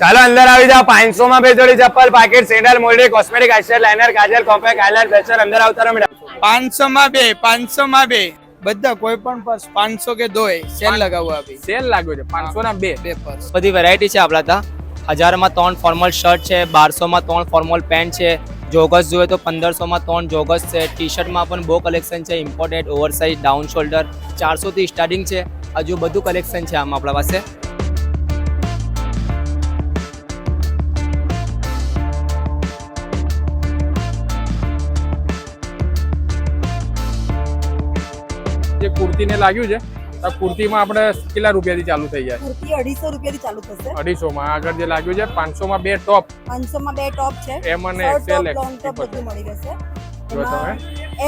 ચાલો અંદર આવી જાઓ. પાંચસો માં બે જોડી ચપ્પલ પાકેટ સેન્ડલ મોલ્ડી cosmetic Eicher liner kajal compact eyeliner blusher અંદર આવતા રહો મેડમ. પાંચસો માં બે પાંચસો માં બે. બધા કોઈ પણ પર્સ પાંચસો કે દો સેલ લગાવવું આપી સેલ લાગ્યો છે પાંચસો ના બે. બે પર્સ. બધી વેરાયટી છે આપણા ત્યાં. હજારમાં ત્રણ ફોર્મલ શર્ટ છે બારસોમાં ત્રણ ફોર્મલ પેન્ટ છે જોગસ જોઈએ તો પંદરસોમાં ત્રણ જોગસ છે. ટી શર્ટમાં પણ બહુ કલેક્શન છે ઇમ્પોર્ટેડ ઓવરસાઇઝ ડાઉન શોલ્ડર ચારસોથી સ્ટાર્ટિંગ છે હજુ બધું કલેક્શન છે આમ આપણા પાસે. જે કુર્તીને લાગ્યું છે આ કુર્તીમાં આપણે કેટલા રૂપિયાથી ચાલુ થઈ જાય? કુર્તી અઢીસો રૂપિયાથી ચાલુ થશે. અઢીસો માં આગળ જે લાગ્યું છે પાંચસો માં બે ટોપ. પાંચસો માં બે ટોપ છે. એમ અને XL બધું. મળી જશે જો તમે.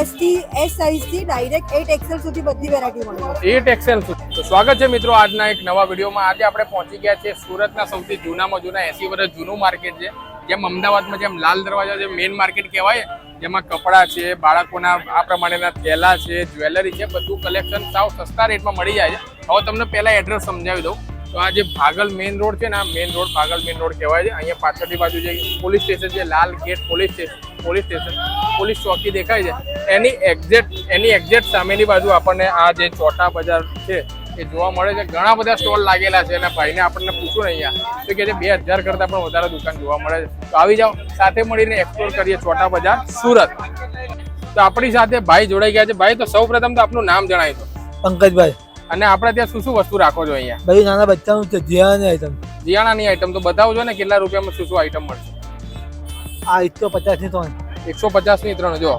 એસથી એસ સાઇઝથી ડાયરેક્ટ એટ એક્સેલ સુધી બધી વેરાયટી મળી રહેશે. એટ એક્સેલ તો સ્વાગત છે મિત્રો આજના એક નવા વિડીયોમાં. આજે આપણે પહોંચી ગયા છે સુરતના સૌથી જૂનામાં જૂના એસી વર્ષ જૂનું માર્કેટ છે જેમ અમદાવાદમાં જેમ લાલ દરવાજા જે મેઇન માર્કેટ કહેવાય. જેમાં કપડાં છે, બાળકોના આ પ્રમાણેના થેલા છે, જ્વેલરી છે, બધું કલેક્શન સાવ સસ્તા રેટમાં મળી જાય છે. હવે તમને પહેલા એડ્રેસ સમજાવી દઉં. તો આ જે ભાગલ મેઇન રોડ છે ને, આ મેઇન રોડ ભાગલ મેઇન રોડ કહેવાય છે. અહીંયા પાછળની બાજુ જે પોલીસ સ્ટેશન છે, Lal gate police station police station police ચોકી દેખાય છે. એની એક્ઝેક્ટ એની એક્ઝેક્ટ સામેની બાજુ આપણને આ જે ચોટા બજાર છે એ જોવા મળે છે. ઘણા બધા સ્ટોલ લાગેલા છે અને ભાઈને આપણને પૂછું ને અહીંયા તો કે બે હજાર કરતાં પણ વધારે દુકાન જોવા મળે છે. તો આવી જાઓ. સાથે મળીને એક્સપ્લોર કરીએ ચોટા બજાર સુરત. તો આપણી સાથે ભાઈ જોડાઈ ગયા છે. ભાઈ તો સૌ પ્રથમ તો આપનું નામ જણાવી દો. પંકજભાઈ. અને આપણે ત્યાં શું શું વસ્તુ રાખો છો અહીંયા? ભાઈ નાના બચ્ચાનું છે જીયાની આઈટમ જીયાણાની આઈટમ તો બતાવજો ને કેટલા રૂપિયામાં શું શું આઈટમ મળશે? આ એકસો પચાસની ત્રણ. એકસો પચાસની ત્રણ જો.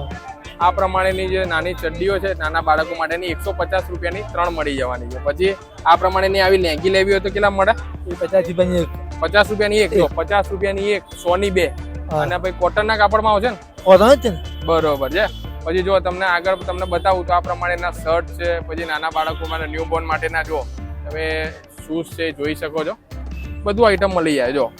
આ પ્રમાણેની જે નાની ચડ્ડીઓ છે નાના બાળકો માટેની એકસો પચાસ રૂપિયાની ત્રણ મળી જવાની છે. પછી આ પ્રમાણેની આવી લેંગી લેવી હોય તો કેટલા મળે? પચાસ રૂપિયાની એક. પચાસ રૂપિયાની એક પચાસ રૂપિયાની એક સોની બે. અને પછી કોટનના કાપડમાં આવશે ને? છે બરોબર છે. પછી જો તમને આગળ તમને બતાવું તો આ પ્રમાણેના શર્ટ છે પછી નાના બાળકો માટે ન્યૂબોર્ન માટેના જો તમે શૂઝ છે જોઈ શકો છો. બધું આઈટમ મળી જાય જો.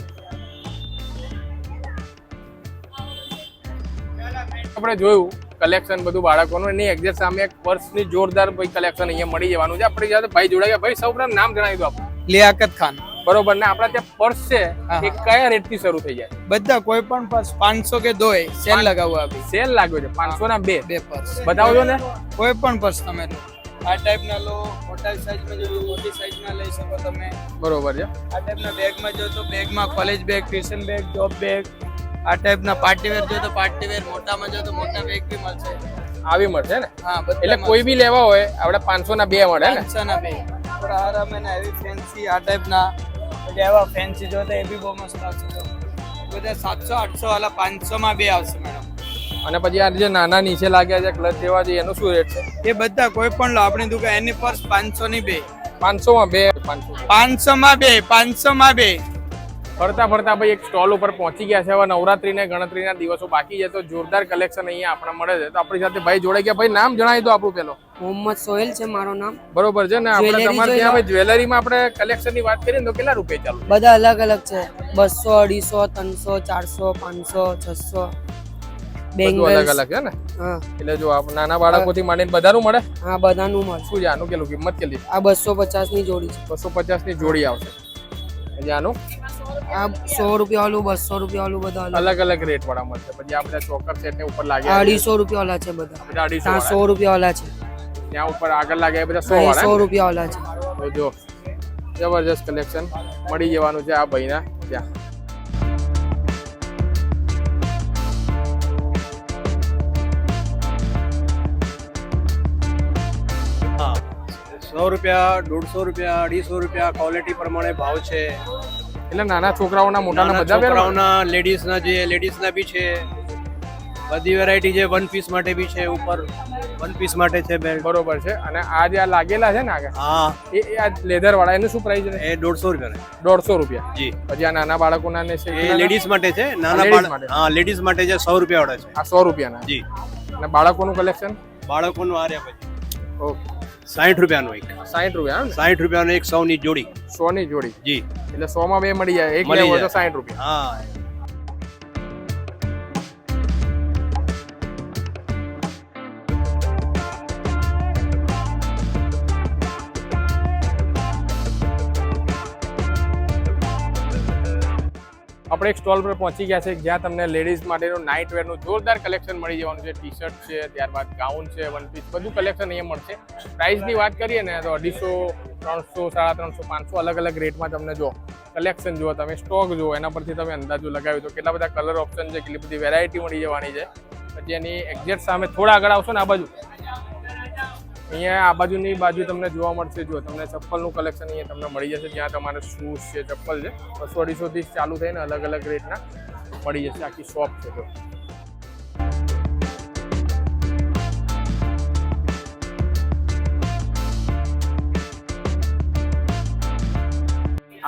આપણે જોયું કલેક્શન બધું બાળકોનું. એની એક્ઝેક્ટ સામે એક પર્સની જોરદાર ભાઈ કલેક્શન અહીંયા મળી જવાનું છે. આપણી સાથે ભાઈ જોડાયા ભાઈ સૌ નામ જણાવી દો આપણે. લિયાકત ખાન. બરોબર. ને આપણા ત્યાં પર્સ છે. એ કયા રેટથી શરૂ થઈ જાય? બધા કોઈ પણ પર્સ પાંચસો કે દો સેલ લગાવવા આપી. સેલ લાગ્યો છે. પાંચસો ના બે. બે પર્સ બતાવજો ને? કોઈ પણ પર્સ તમે આ ટાઈપના લો. મોટા સાઈઝમાં જો મોટી સાઈઝના લઈ શકો તમે. બરોબર છે. આ ટાઈપના બેગમાં જો તો બેગમાં college bag tuition bag job bag આ ટાઈપના પાર્ટી વેર જો તો પાર્ટી વેર મોટામાં જો તો મોટા બેગ બી મળશે. આવી મળશે ને? હા એટલે કોઈ બી લેવા હોય આપણે પાંચસો ના બે મળે ને? પાંચસો ના બે. થોડા આ રમે ને એવી ફેન્સી આ ટાઈપના એવા ફેન્સી જો તો એ બી બહુ મસ્ત આવશે બધા સાતસો આઠસો વાળા પાંચસો માં બે આવશે મેડમ અને પછી આ જે નાના નીચે લાગ્યા છે ક્લચ જેવા છે એનું શું રેટ છે? એ બધા કોઈ પણ લો આપણી દુકાન એની પર્સ પાંચસો ની બે. પાંચસો માં બે પાંચસો. પાંચસો માં બે પાંચસો માં બે. ફરતા ફરતા ભાઈ એક સ્ટોલ ઉપર પહોંચી ગયા છે. હવે નવરાત્રીને ગણતરીના દિવસો બાકી છે તો જોરદાર કલેક્શન અહીંયા આપણે મળે છે. તો આપણી સાથે ભાઈ જોડે ગયા. ભાઈ નામ જણાવી દો આપણું પેલો. મોહમ્મદ સોહેલ છે મારો નામ. બરોબર છે ને? આપણે તમારે ત્યાં ભાઈ જ્વેલરીમાં આપણે કલેક્શનની વાત કરીએ તો કેટલા રૂપિયા ચાલુ? બધા અલગ અલગ છે. બસો અઢીસો ત્રણસો ચારસો પાંચસો છસો. અલગ અલગ છે ને? હા. એટલે જો નાના બાળકોથી માંડીને બધાનું મળે? હા બધાનું મળે. શું છે આનું કેટલું કિંમત કેટલી? આ બસો પચાસની જોડી છે. બસો પચાસની જોડી આવશે. એટલે આનું આ સો રૂપિયા વાળું બસો રૂપિયા વાળું બધા અલગ. અલગ રેટ વાળા મળશે પછી આ બધા ચોકર સેટ ને ઉપર લાગે અઢીસો રૂપિયા વાળા છે બધા. બધા અઢીસો. સો રૂપિયા વાળા છે. ત્યાં ઉપર આગળ લાગે બધા સો સો? રૂપિયા વાળા છે. તો જો જબરજસ્ત કલેક્શન મળી જવાનું છે આ ભાઈના ત્યાં. સો રૂપિયા દોઢસો રૂપિયા અઢીસો રૂપિયા ક્વોલિટી પ્રમાણે ભાવ છે. એટલે નાના છોકરાઓના મોટાના બધા છોકરાઓના લેડીઝના જે લેડીઝના બી છે. બધી વેરાયટી છે વન પીસ માટે બી છે ઉપર વન પીસ માટે છે બેલ્ટ બરોબર છે. અને આ જે આ લાગેલા છે ને આગળ? હા. એ એ આ લેધર વાળા એનું શું પ્રાઇસ છે? એ દોઢસો રૂપિયા દોઢસો રૂપિયા. જી. પછી આ નાના બાળકોના ને છે એ લેડીઝ માટે છે. નાના બાળક માટે. હા લેડીઝ માટે છે સો રૂપિયા વાળા છે. આ સો રૂપિયાના. જી. અને બાળકોનું કલેક્શન બાળકોનું આ રહ્યા પછી. ઓકે. સાઠ રૂપિયાનું એક. સાઠ રૂપિયા ને? સાઠ રૂપિયાનું એક સૌની જોડી. સોની જોડી. જી. એટલે સો માં બે મળી જાય એક મળી લેવો તો જાય. સાઠ રૂપિયા. હા. આપણે એક સ્ટોલ પર પહોંચી ગયા છે, જ્યાં તમને લેડીઝ માટેનું નાઇટ વેરનું જોરદાર કલેક્શન મળી જવાનું છે. ટી શર્ટ છે, ત્યારબાદ ગાઉન છે વન પીસ બધું કલેક્શન અહીંયા મળશે. પ્રાઇસની વાત કરીએ ને, તો અઢીસો, ત્રણસો, સાડા ત્રણસો, પાંચસો અલગ અલગ રેટમાં તમને જો કલેક્શન જુઓ, તમે સ્ટોક જુઓ, એના પરથી તમે અંદાજો લગાવ્યો તો કેટલા બધા કલર ઓપ્શન છે, કેટલી બધી વેરાયટી મળી જવાની છે. પછી એની એક્ઝેક્ટ સામે થોડા આગળ આવશો ને આ બાજુ. અહીંયા આ બાજુની બાજુ તમને જોવા મળશે. જો તમને ચપ્પલનું કલેક્શન અહીંયા તમને મળી જશે. જ્યાં તમારે શૂઝ છે, ચપ્પલ છે. બસો અઢીસોથી ચાલુ થઈને અલગ અલગ રેટના મળી જશે. આખી શોપ છે જો.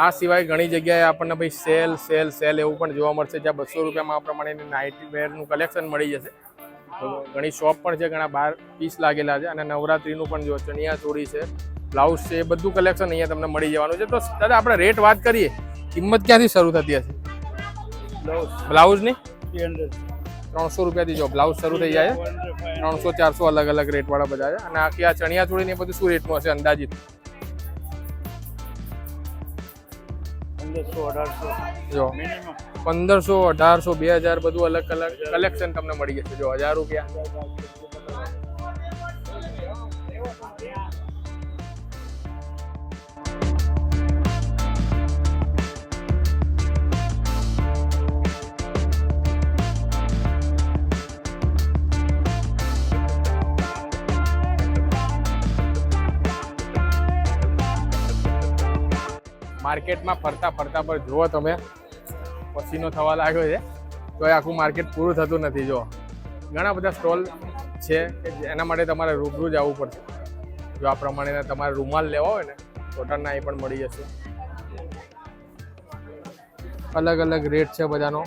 આ સિવાય ઘણી જગ્યાએ આપણને ભાઈ સેલ સેલ સેલ એવું પણ જોવા મળશે. જ્યાં બસો રૂપિયામાં આ પ્રમાણેની નાઇટ વેરનું કલેક્શન મળી જશે. ઘણી શોપ પણ છે ઘણા બાર પીસ લાગેલા છે અને નવરાત્રીનું પણ જો ચણિયા ચોળી છે બ્લાઉઝ છે એ બધું કલેક્શન અહીંયા તમને મળી જવાનું છે. તો દાદા આપણે રેટ વાત કરીએ. કિંમત ક્યાંથી શરૂ થતી હશે? બ્લાઉઝની? ત્રણસો રૂપિયાથી જો બ્લાઉઝ શરૂ થઈ જાય ત્રણસો ચારસો અલગ અલગ રેટ વાળા બધા છે. અને આખી આ ચણિયા ચોળી ને એ બધું શું રેટનું હશે અંદાજિત? જો. પંદરસો અઢારસો બે હજાર બધું અલગ અલગ કલેક્શન તમને મળી જશે. જો હજાર રૂપિયા. માર્કેટમાં ફરતા ફરતા પર જુઓ તમે, પસીનો થવા લાગ્યો છે. તો એ આખું માર્કેટ પૂરું થતું નથી જો ઘણા બધા સ્ટોલ છે કે એના માટે તમારે રૂબરૂ જ આવવું પડશે. જો આ પ્રમાણે તમારે રૂમાલ લેવા હોય ને, કોટનના એ પણ મળી જશે. અલગ અલગ રેટ છે બધાનો.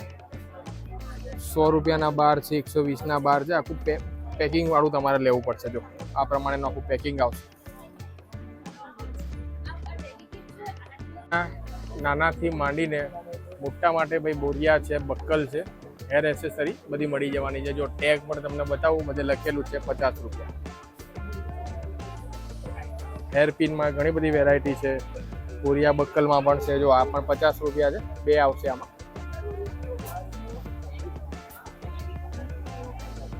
સો રૂપિયાના બાર છે, એકસો વીસના બાર છે. આખું પેકિંગવાળું તમારે લેવું પડશે, જો. આ પ્રમાણેનું આખું પેકિંગ આવશે. નાનાથી માંડીને મોટા માટે ભાઈ બોરિયા છે, બક્કલ છે હેર એસેસરી બધી મળી જવાની છે. જો ટેગ પણ તમને બતાવું, બધે લખેલું છે પચાસ રૂપિયા. હેર પિનમાં ઘણી બધી વેરાયટી છે. બોરિયા બક્કલમાં પણ છે. જો આ પણ પચાસ રૂપિયા છે, બે આવશે આમાં.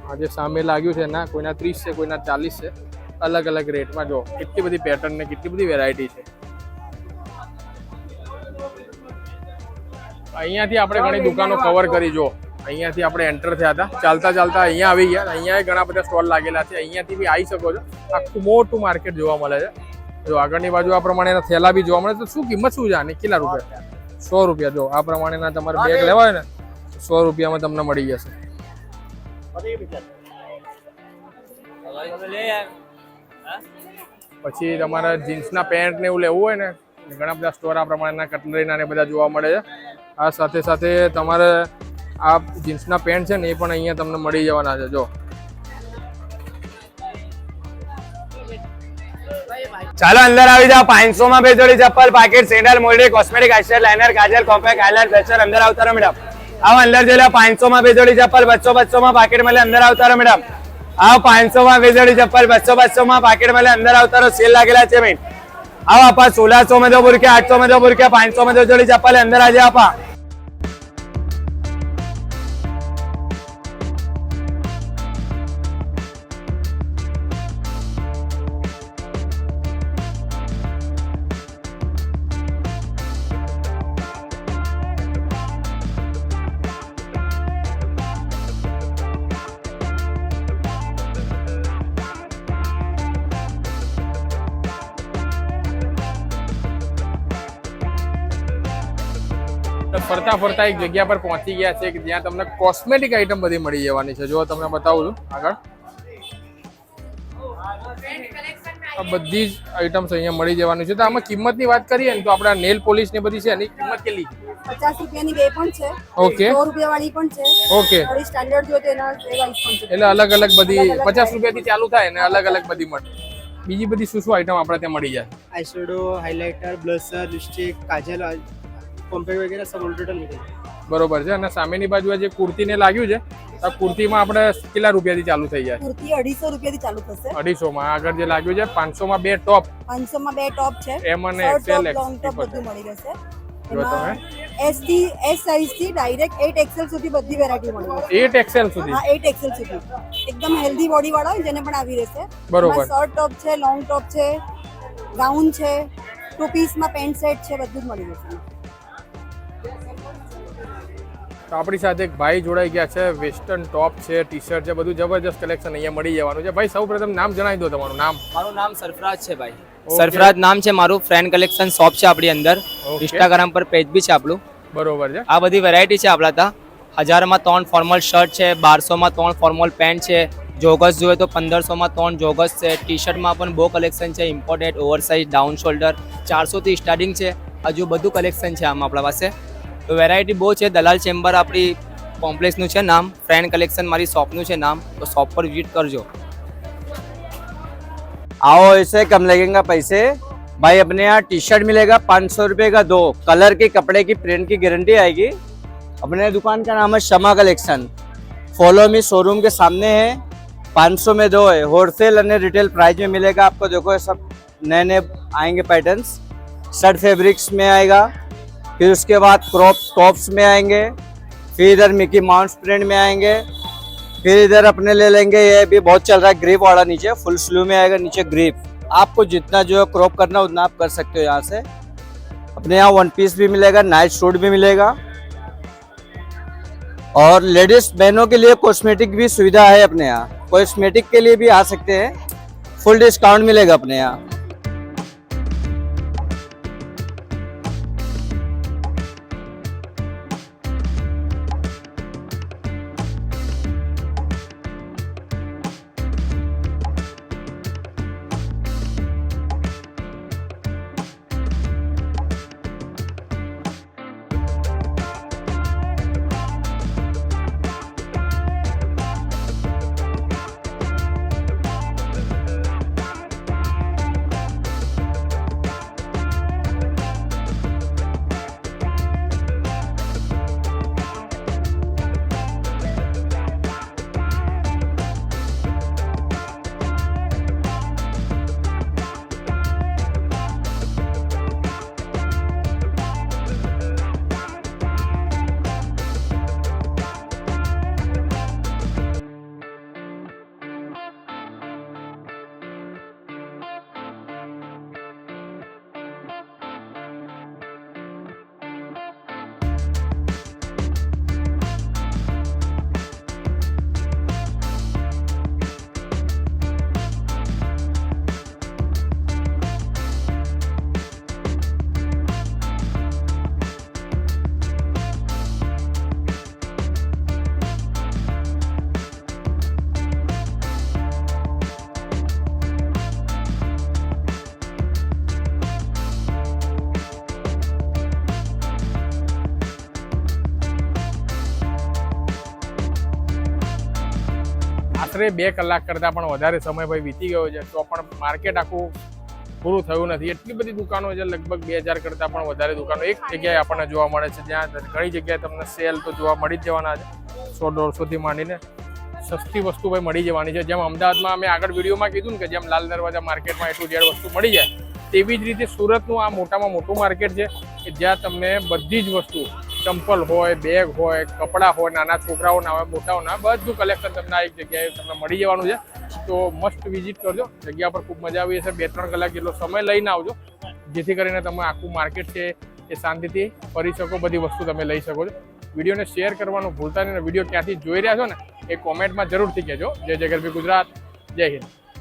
આ જે સામે લાગ્યું છે ના કોઈના ત્રીસ છે, કોઈના ચાલીસ છે. અલગ અલગ રેટમાં જો, કેટલી બધી પેટર્ન ને કેટલી બધી વેરાયટી છે. અહીંયાથી આપણે ઘણી દુકાનો કવર કરી જો. અહીંયાથી આપણે એન્ટર થયા હતા. ચાલતા ચાલતા અહીંયા આવી ગયા. અહીંયા ઘણા બધા સ્ટોલ લાગેલા છે. અહીંયાથી બી આવી શકો છો. આખું મોટું માર્કેટ જોવા મળે છે. જો આગળની બાજુ આ પ્રમાણેના થેલા બી જોવા મળે તો શું કિંમત શું છે આની? કેટલા રૂપિયા? સો રૂપિયા. જો આ પ્રમાણેના તમારે બેગ લેવા હોય ને સો રૂપિયામાં તમને મળી જશે. પછી તમારે જીન્સના પેન્ટ ને એવું લેવું હોય ને ઘણા બધા સ્ટોર આ પ્રમાણેના કટલરીના ને બધા જોવા મળે છે. આ સાથે સાથે તમારે આ જીન્સના પેન્ટ છે ને એ પણ અહીંયા તમને મળી જવાના છે, જો. ચાલો, અંદર આવી જાવ પાંચસો માં બે જોડી ચપ્પલ, પાકેટ, સેન્ડલ, મોલ્ડી, કોસ્મેટિક, આઈશર, લાઇનર કાજલ કોમ્પેક્ટ આઈલાઇન ફ્લેચર અંદર આવતા રહો મેડમ. આવ, અંદર જોઈ લો પાંચસો માં બે જોડી ચપ્પલ, બસો બસો માં પાકેટ મળે, અંદર આવતા રહો મેડમ. આવ પાંચસો માં બે જોડી ચપ્પલ, બસો બસો માં પાકેટ મળે, અંદર આવતા રહો સેલ લાગેલા છે મેડમ આવ, આપા સોળસો માં જો આઠસો માં જો પાંચસો માં જો જોડી ચપ્પલ, અંદર આજે આપા. ફરતા ફરતા એક જગ્યા પર પહોંચી ગયા છે કે જ્યાં તમને કોસ્મેટિક આઈટમ બધી મળી જવાની છે. જો તમને બતાવું છું આગળ. બધી જ આઈટમ્સ અહીંયા મળી જવાની છે. તો આમાં કિંમતની વાત કરીએ ને તો આપણા નેલ પોલિશ ને બધી છે એની કિંમત કેટલી? પચાસ રૂપિયાની બે પણ છે. એટલે અલગ અલગ બધી પચાસ રૂપિયાથી ચાલુ થાય ને અલગ અલગ બધી મળે. બીજી બધી શું શું આઈટમ આપણે ત્યાં મળી જાય? Eyeshadow highlighter blusher lipstick compact વગેરે સબ ટોટલ બરોબર છે. અને સામેની બાજુ જે કુર્તીને લાગ્યું છે આ કુર્તીમાં આપણે કેટલા રૂપિયાથી ચાલુ થઈ જાય કુર્તી અઢીસો રૂપિયાથી ચાલુ થશે. અઢીસો માં આગળ જે લાગ્યું છે પાંચસો માં બે ટોપ પાંચસો માં બે ટોપ છે. એમ અને એક્સેલ લોંગ ટોપ બધું મળી રહેશે. સુધી બધી વેરાયટી મળી 8 એક્સેલ સુધી? હા એક્સેલ સુધી. એકદમ હેલ્ધી બોડી વાળા જેને પણ આવી રહેશે. બરોબર. શોર્ટ ટોપ છે લોંગ ટોપ છે ગાઉન છે ટુ પીસમાં પેન્ટ સેટ છે બધું જ મળી રહેશે. તો આપણી સાથે એક ભાઈ જોડાઈ ગયા છે વેસ્ટર્ન ટોપ છે ટી શર્ટ છે બધું જબરજસ્ત કલેક્શન અહીંયા મળી જવાનું છે. ભાઈ સૌ પ્રથમ નામ જણાવી દો તમારું નામ. મારું નામ સરફરાજ છે ભાઈ. સરફરાજ નામ છે મારું ફ્રેન્ડ કલેક્શન શોપ છે આપણી અંદર. ઇન્સ્ટાગ્રામ પર પેજ બી છે આપણું. બરોબર છે. આ બધી વેરાયટી છે આપણા ત્યાં. હજારમાં ત્રણ ફોર્મલ શર્ટ છે બારસોમાં ત્રણ ફોર્મલ પેન્ટ છે જોગસ જોઈએ તો પંદરસોમાં ત્રણ જોગસ છે. ટી શર્ટમાં પણ બહુ કલેક્શન છે ઇમ્પોર્ટેડ ઓવરસાઇઝ ડાઉન શોલ્ડર ચારસોથી સ્ટાર્ટિંગ છે. હજુ બધું કલેક્શન છે આમ આપણા પાસે. તો વેરાયટી બહુ છે દલાલ ચેમ્બર આપણી કોમ્પ્લેક્સનું છે નામ ફ્રેન્ડ કલેક્શન મારી શોપનું છે નામ તો શોપ પર વિઝિટ કરજો आओ इसे कम लगेगा पैसे भाई अपने यहाँ टी शर्ट मिलेगा पाँच सौ रुपये का दो कलर के कपड़े की प्रिंट की गारंटी आएगी अपने दुकान का नाम है Shama collection follow me showroom के सामने है पाँच सौ में दो है होलसेल और रिटेल प्राइस में मिलेगा आपको देखो ये सब नए नए आएंगे पैटर्न्स शर्ट फैब्रिक्स में आएगा फिर उसके बाद क्रॉप टॉप्स में आएँगे, फिर इधर मिकी माउंट प्रिंट में आएँगे, फिर इधर अपने ले लेंगे, ये भी बहुत चल रहा है, ग्रीप वाला नीचे, फुल स्लू में आएगा नीचे ग्रीप। आपको जितना जो है क्रॉप करना उतना आप कर सकते हो यहाँ से। अपने यहाँ वन पीस भी मिलेगा, नाइट सूट भी मिलेगा। और लेडीज़ बहनों के लिए कॉस्मेटिक भी सुविधा है अपने यहाँ। कॉस्मेटिक के लिए भी आ सकते हैं, फुल डिस्काउंट मिलेगा अपने यहाँ। આશરે બે કલાક કરતાં પણ વધારે સમય ભાઈ વીતી ગયો છે, તો પણ માર્કેટ આખું પૂરું થયું નથી. એટલી બધી દુકાનો છે, લગભગ બે હજાર કરતાં પણ વધારે દુકાનો. એક જગ્યાએ આપણને જોવા મળે છે, જ્યાં ઘણી જગ્યાએ તમને સેલ તો જોવા મળી જ જવાના છે, સો દોઢસોથી માંડીને સસ્તી વસ્તુ ભાઈ મળી જવાની છે. જેમ અમદાવાદમાં અમે આગળ વિડીયોમાં કીધું ને કે જેમ લાલ દરવાજા માર્કેટમાં એટલું જેડ વસ્તુ મળી જાય, તેવી જ રીતે સુરતનું આ મોટામાં મોટું માર્કેટ છે, કે જ્યાં તમને બધી જ વસ્તુ ચંપલ હોય બેગ હોય, કપડાં હોય, નાના છોકરાઓના હોય, મોટાઓના બધું કલેક્શન તમને એક જગ્યાએ તમને મળી જવાનું છે. તો મસ્ટ વિઝિટ કરજો. જગ્યા પર ખૂબ મજા આવી હશે. બે, ત્રણ કલાક જેટલો સમય લઈને આવજો. જેથી કરીને તમે આખું માર્કેટ છે એ શાંતિથી ફરી શકો, બધી વસ્તુ તમે લઈ શકો છો. વિડીયોને શેર કરવાનું ભૂલતા નહીં વીડિયો ક્યાંથી જોઈ રહ્યા છો ને, એ કોમેન્ટમાં જરૂરથી કહેજો. જય જગરભી ગુજરાત, જય હિન્દ.